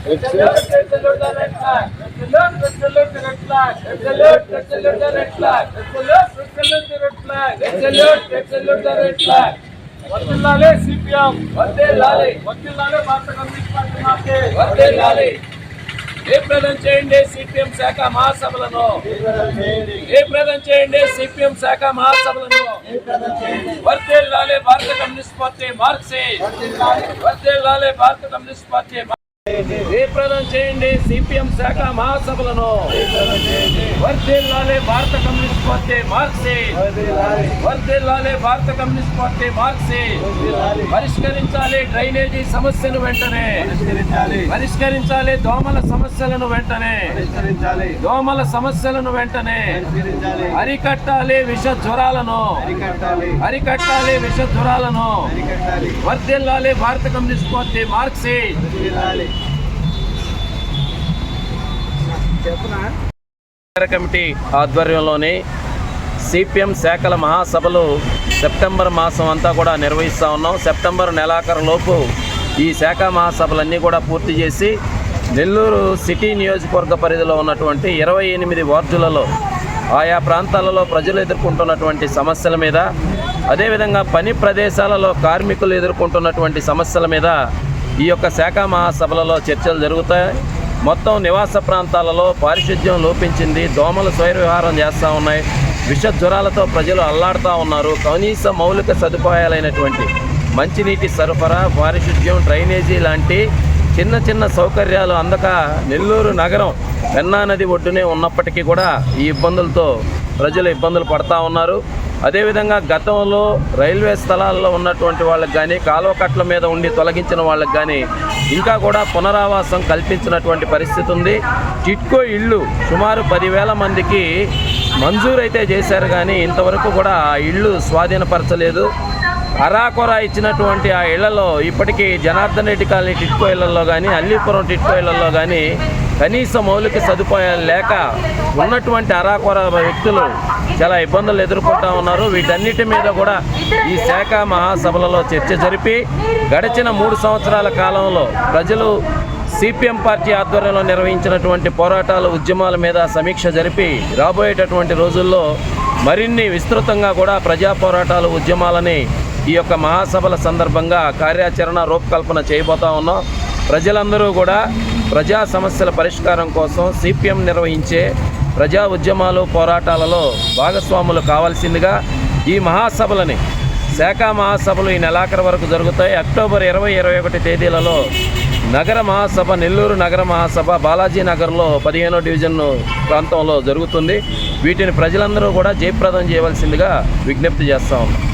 Red salute, red salute the red flag. Red salute, red salute the red flag. Red salute, red salute the red flag. Red salute, red salute the red flag. Red salute, red salute the red flag. వర్ధిల్లాలి CPM వర్ధిల్లాలి వర్ధిల్లాలి భారత communist party మాకే వర్ధిల్లాలి జయప్రదం చేయండి CPM శాఖ మహాసభలను జయప్రదం చేయండి సిపిఎం శాఖ మహాసభలను వర్ధిల్లాలి భారత కమ్యూనిస్ట్ పార్టీ మార్క్సీ వర్ధిల్లాలి భారత కమ్యూనిస్ట్ పార్టీ జయప్రదం చేయండి సిపిఎం శాఖ మహాసభలను. వర్ధిల్లాలే భారత కమ్యూనిస్ట్ పార్టీ మార్క్సీ. వర్ధిల్లాలి భారత కమ్యూనిస్ట్ పార్టీ మార్క్సీ. పరిష్కరించాలి డ్రైనేజీ సమస్యను వెంటనే. పరిష్కరించాలి దోమల సమస్యలను వెంటనే. దోమల సమస్యలను వెంటనే. అరికట్టాలి విష జ్వరాలను. అరికట్టాలి విష జ్వరాలను. వర్ధిల్లాలి భారత కమ్యూనిస్ట్ పార్టీ మార్క్సీ. కమిటీ ఆధ్వర్యంలోని సిపిఎం శాఖల మహాసభలు సెప్టెంబర్ మాసం అంతా కూడా నిర్వహిస్తూ ఉన్నాం. సెప్టెంబర్ నెలాఖరులోపు ఈ శాఖ మహాసభలన్నీ కూడా పూర్తి చేసి నెల్లూరు సిటీ నియోజకవర్గ పరిధిలో ఉన్నటువంటి ఇరవై ఎనిమిది వార్డులలో ఆయా ప్రాంతాలలో ప్రజలు ఎదుర్కొంటున్నటువంటి సమస్యల మీద అదేవిధంగా పని ప్రదేశాలలో కార్మికులు ఎదుర్కొంటున్నటువంటి సమస్యల మీద ఈ యొక్క శాఖ మహాసభలలో చర్చలు జరుగుతాయి. మొత్తం నివాస ప్రాంతాలలో పారిశుద్ధ్యం లోపించింది దోమలు స్వైరవిహారం చేస్తూ ఉన్నాయి విష జ్వరాలతో ప్రజలు అల్లాడుతూ ఉన్నారు కనీస మౌలిక సదుపాయాలైనటువంటి మంచినీటి సరఫరా పారిశుద్ధ్యం డ్రైనేజీ లాంటి చిన్న చిన్న సౌకర్యాలు అందక నెల్లూరు నగరం పెన్నా నది ఒడ్డునే ఉన్నప్పటికీ కూడా ఈ ఇబ్బందులతో ప్రజలు ఇబ్బందులు పడతా ఉన్నారు. అదేవిధంగా గతంలో రైల్వే స్థలాల్లో ఉన్నటువంటి వాళ్ళకి కానీ కాలువకట్ల మీద ఉండి తొలగించిన వాళ్ళకి కానీ ఇంకా కూడా పునరావాసం కల్పించినటువంటి పరిస్థితి ఉంది. టిట్కో ఇళ్ళు సుమారు పదివేల మందికి మంజూరైతే చేశారు కానీ ఇంతవరకు కూడా ఆ ఇళ్ళు స్వాధీనపరచలేదు. అరాకొర ఇచ్చినటువంటి ఆ ఇళ్ళలో ఇప్పటికీ జనార్దన్ రెడ్డి కాలనీ టిట్కో ఇళ్ళలో కానీ అల్లీపురం టిట్కో ఇళ్ళలో కానీ కనీస మౌలిక సదుపాయాలు లేక ఉన్నటువంటి అరాకొర వ్యక్తులు చాలా ఇబ్బందులు ఎదుర్కొంటా ఉన్నారు. వీటన్నిటి మీద కూడా ఈ శాఖ మహాసభలలో చర్చ జరిపి గడిచిన మూడు సంవత్సరాల కాలంలో ప్రజలు సిపిఎం పార్టీ ఆధ్వర్యంలో నిర్వహించినటువంటి పోరాటాలు ఉద్యమాల మీద సమీక్ష జరిపి రాబోయేటటువంటి రోజుల్లో మరిన్ని విస్తృతంగా కూడా ప్రజా పోరాటాలు ఉద్యమాలని ఈ యొక్క మహాసభల సందర్భంగా కార్యాచరణ రూపకల్పన చేయబోతా ఉన్నాం. ప్రజలందరూ కూడా ప్రజా సమస్యల పరిష్కారం కోసం సిపిఎం నిర్వహించే ప్రజా ఉద్యమాలు పోరాటాలలో భాగస్వాములు కావాల్సిందిగా ఈ మహాసభలని శాఖ మహాసభలు ఈ నెలాఖరు వరకు జరుగుతాయి. అక్టోబర్ ఇరవై ఇరవై ఒకటి తేదీలలో నగర మహాసభ నెల్లూరు నగర మహాసభ బాలాజీ నగర్లో పదిహేనో డివిజన్ ప్రాంతంలో జరుగుతుంది. వీటిని ప్రజలందరూ కూడా జయప్రదం చేయవలసిందిగా విజ్ఞప్తి చేస్తా ఉన్నాం.